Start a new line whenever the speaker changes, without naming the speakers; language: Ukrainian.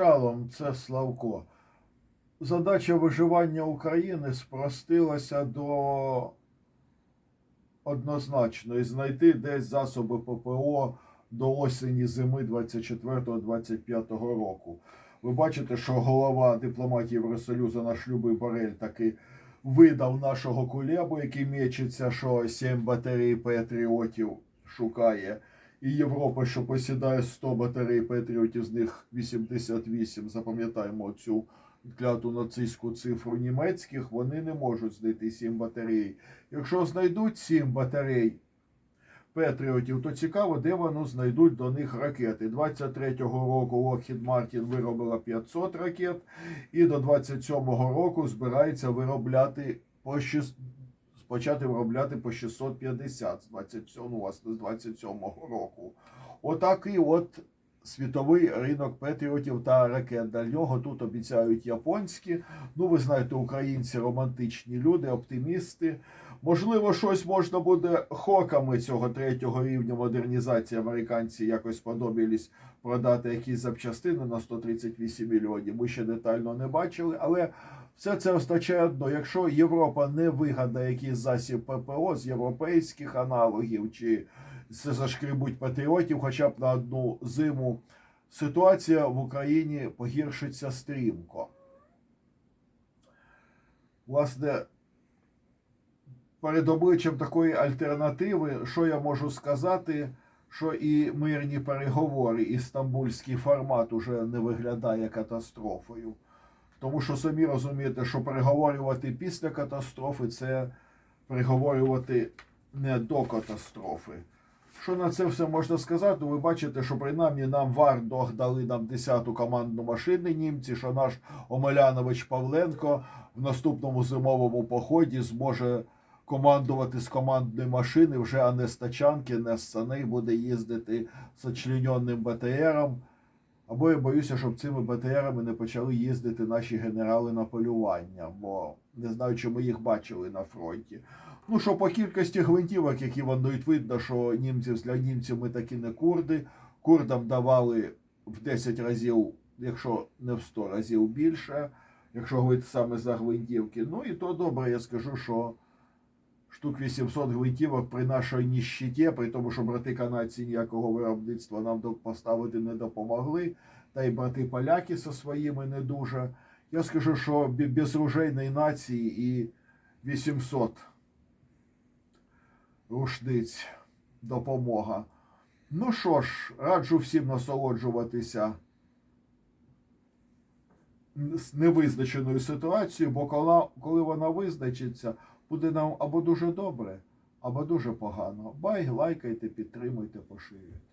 Шалом, це Славко. Задача виживання України спростилася до однозначної знайти десь засоби ППО до осені зими 24-25 року. Ви бачите, що голова дипломатії Євросоюзу наш любий Борель таки видав нашого кулебу, який мечиться, що 7 батарей патріотів шукає. І Європа, що посідає 100 батарей патріотів, з них 88, запам'ятаємо цю кляту нацистську цифру німецьких, вони не можуть знайти 7 батарей. Якщо знайдуть 7 батарей патріотів, то цікаво, де вони знайдуть до них ракети. 23-го року Lockheed Martin виробила 500 ракет, і до 27-го року збирається виробляти по 6, почати виробляти по 650 з 27, ну, власне, з 27-го року. Отакий от світовий ринок патріотів та ракет. Для нього тут обіцяють японські. Ну, ви знаєте, українці романтичні люди, оптимісти. Можливо, щось можна буде хоками цього третього рівня модернізації. Американці якось сподобились продати якісь запчастини на 138 мільйонів. Ми ще детально не бачили, але все це означає одно: якщо Європа не вигадає якийсь засіб ППО з європейських аналогів чи це зашкребуть патріотів, хоча б на одну зиму, ситуація в Україні погіршиться стрімко. Власне, перед обличчям такої альтернативи, що я можу сказати, що і мирні переговори, і стамбульський формат уже не виглядає катастрофою. Тому що самі розумієте, що переговорювати після катастрофи це переговорювати не до катастрофи. Що на це все можна сказати? Ви бачите, що принаймні нам Вардох дали нам 10-ту командну машини німці, що наш Омелянович Павленко в наступному зимовому поході зможе командувати з командної машини вже а не з тачанки, не з саней буде їздити з очлененим БТРом. Або я боюся, щоб цими БТРами не почали їздити наші генерали на полювання, бо не знаю, чи ми їх бачили на фронті. Ну що по кількості гвинтівок, які ванують, видно, що німців для німців ми такі не курди. Курдам давали в 10 разів, якщо не в 100 разів більше, якщо говорити саме за гвинтівки. Ну і то добре, я скажу, що штук 800 гвинтівок при нашій ніщиті, при тому, що брати канадці ніякого виробництва нам поставити не допомогли, та й брати поляки зі своїми не дуже. Я скажу, що без ружейної нації і 800 рушниць допомога. Ну що ж, раджу всім насолоджуватися невизначеною ситуацією, бо коли вона визначиться, буде нам або дуже добре, або дуже погано. Бай, лайкайте, підтримуйте, поширюйте.